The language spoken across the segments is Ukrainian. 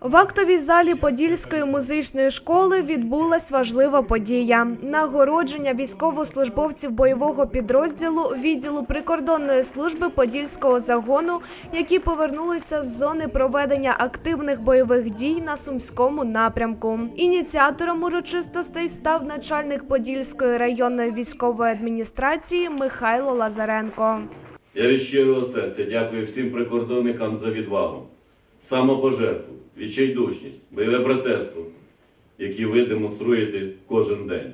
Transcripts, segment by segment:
В актовій залі Подільської музичної школи відбулась важлива подія нагородження військовослужбовців бойового підрозділу відділу прикордонної служби Подільського загону, які повернулися з зони проведення активних бойових дій на сумському напрямку. Ініціатором урочистостей став начальник Подільської районної військової адміністрації Михайло Лазаренко. Я від щирого серця дякую всім прикордонникам за відвагу, самопожертву, відчайдушність, бойове братерство, які ви демонструєте кожен день.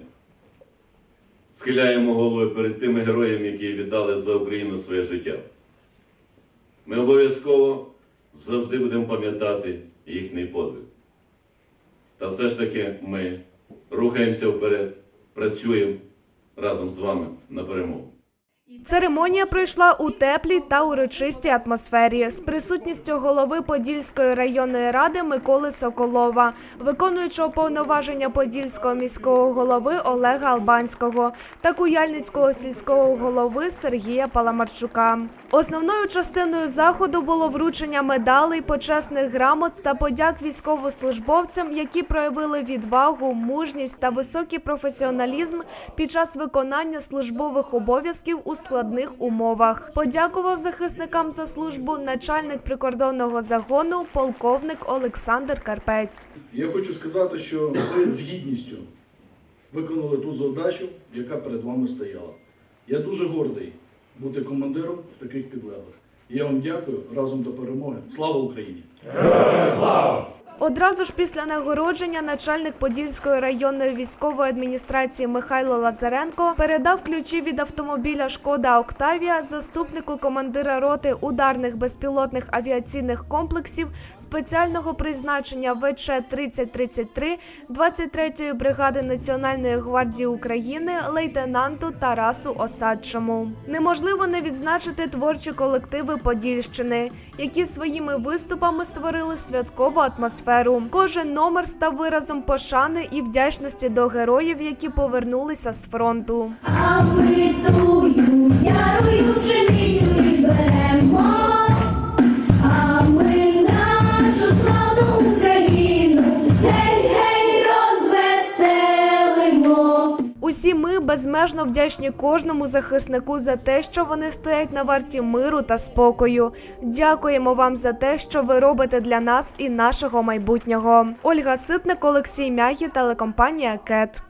Схиляємо голови перед тими героями, які віддали за Україну своє життя. Ми обов'язково завжди будемо пам'ятати їхній подвиг. Та все ж таки ми рухаємося вперед, працюємо разом з вами на перемогу. Церемонія пройшла у теплій та урочистій атмосфері з присутністю голови Подільської районної ради Миколи Соколова, виконуючого повноваження Подільського міського голови Олега Албанського та Куяльницького сільського голови Сергія Паламарчука. Основною частиною заходу було вручення медалей, почесних грамот та подяк військовослужбовцям, які проявили відвагу, мужність та високий професіоналізм під час виконання службових обов'язків у складних умовах. Подякував захисникам за службу начальник прикордонного загону, полковник Олександр Карпець. Я хочу сказати, що ви з гідністю виконали ту завдачу, яка перед вами стояла. Я дуже гордий бути командиром в таких підлеглих. Я вам дякую разом до перемоги. Слава Україні! Одразу ж після нагородження начальник Подільської районної військової адміністрації Михайло Лазаренко передав ключі від автомобіля Шкода Октавія заступнику командира роти ударних безпілотних авіаційних комплексів спеціального призначення ВЧ 3033 23-ї бригади Національної гвардії України лейтенанту Тарасу Осадчому. Неможливо не відзначити творчі колективи Подільщини, які своїми виступами створили святкову атмосферу. Кожен номер став виразом пошани і вдячності до героїв, які повернулися з фронту. А Усі ми безмежно вдячні кожному захиснику за те, що вони стоять на варті миру та спокою. Дякуємо вам за те, що ви робите для нас і нашого майбутнього. Ольга Ситник, Олексій Мягі, телекомпанія Кет.